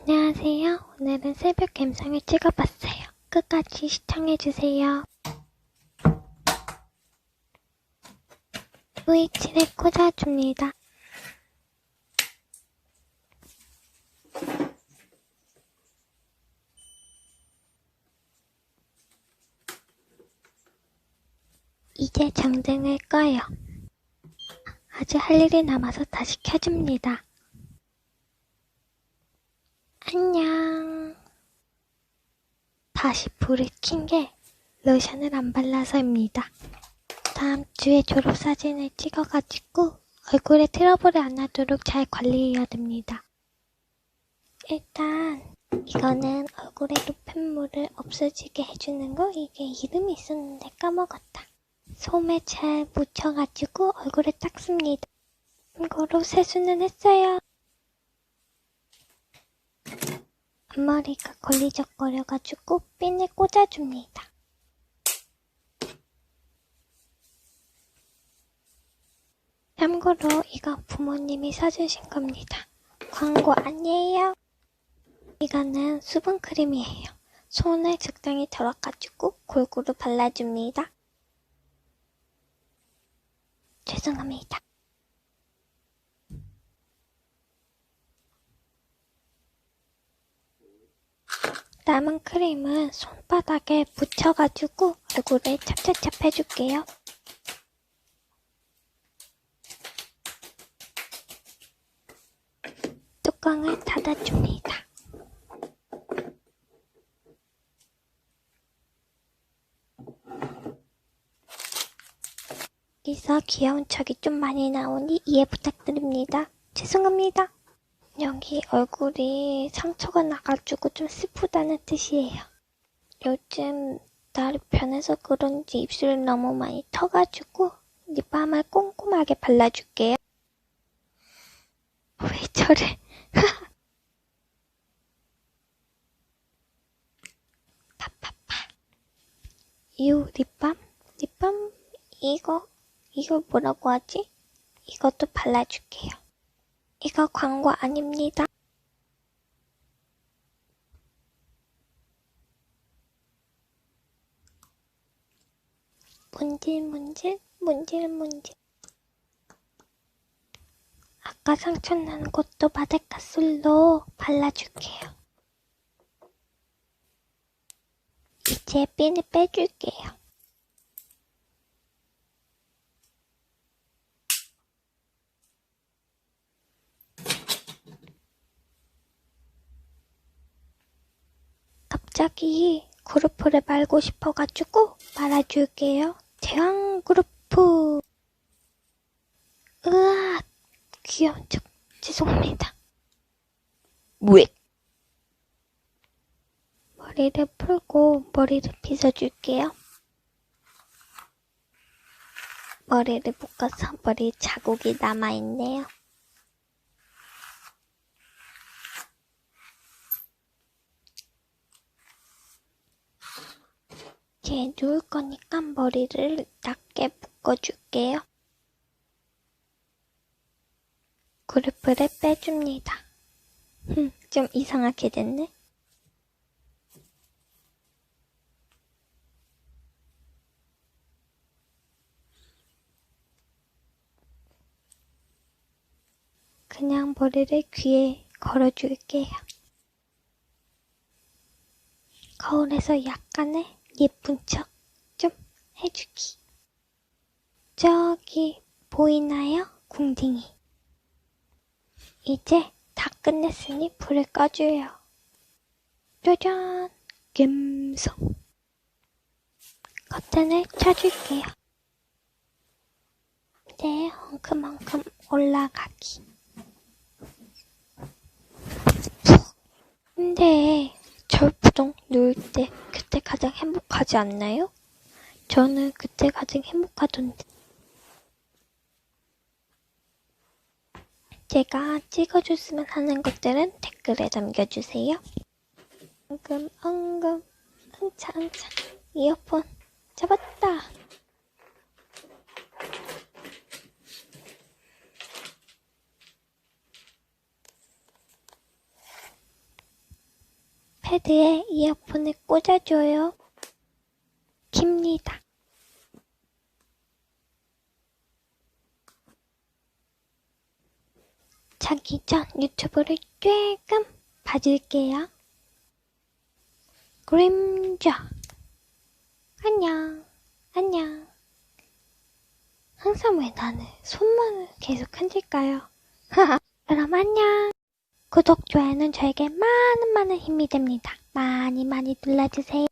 안녕하세요. 오늘은 새벽 감상을 찍어봤어요. 끝까지 시청해주세요. 스위치를 꽂아줍니다. 이제 전등을 꺼요. 아직 할 일이 남아서 다시 켜줍니다. 안녕. 다시 불을 킨 게 로션을 안 발라서입니다. 다음 주에 졸업사진을 찍어가지고 얼굴에 트러블이 안 나도록 잘 관리해야 됩니다. 일단 이거는 얼굴에 노폐물을 없어지게 해주는 거 이게 이름이 있었는데 까먹었다. 솜에 잘 묻혀가지고 얼굴에 닦습니다. 참고로 세수는 했어요. 앞머리가 걸리적거려가지고 핀을 꽂아줍니다. 참고로 이거 부모님이 사주신 겁니다. 광고 아니에요. 이거는 수분크림이에요. 손에 적당히 덜어가지고 골고루 발라줍니다. 죄송합니다. 남은 크림은 손바닥에 묻혀가지고 얼굴에 찹찹찹 해줄게요. 뚜껑을 닫아줍니다. 여기서 귀여운 척이 좀 많이 나오니 이해 부탁드립니다. 죄송합니다. 여기 얼굴이 상처가 나가지고 좀 슬프다는 뜻이에요. 요즘 날이 변해서 그런지 입술이 너무 많이 터가지고 립밤을 꼼꼼하게 발라줄게요. 왜 저래? 파파파. 이 립밤? 립밤? 이거? 이거 뭐라고 하지? 이것도 발라줄게요. 이거 광고 아닙니다. 문질 문질, 문질 문질. 아까 상처 난 곳도 마데카솔로 발라줄게요. 이제 핀을 빼줄게요. 갑자기 그루프를 말고 싶어가지고 말아줄게요. 대왕 그루프. 으악, 귀여운 척 죄송합니다. 왜? 머리를 풀고 머리를 빗어줄게요. 머리를 묶어서 머리 자국이 남아있네요. 이제 누울 거니까 머리를 낮게 묶어줄게요. 그루프를 빼줍니다. 흠, 좀 이상하게 됐네. 그냥 머리를 귀에 걸어줄게요. 거울에서 약간의 예쁜 척 좀 해주기. 저기 보이나요? 궁딩이. 이제 다 끝냈으니 불을 꺼줘요. 짜잔! 갬성. 커튼을 쳐줄게요. 이제 헝큼헝큼 올라가기. 근데 절부동 누울 때 그때 가장 행복하지 않나요? 저는 그때 가장 행복하던데. 제가 찍어줬으면 하는 것들은 댓글에 남겨주세요. 엉금 엉금 응차 응차 이어폰 잡았다. 패드에 이어폰을 꽂아줘요. 킵니다. 자기 전 유튜브를 조금 봐줄게요. 그림자. 안녕. 안녕. 항상 왜 나는 손만을 계속 흔들까요? 그럼 안녕. 구독, 좋아요는 저에게 많은 많은 힘이 됩니다. 많이 많이 눌러주세요.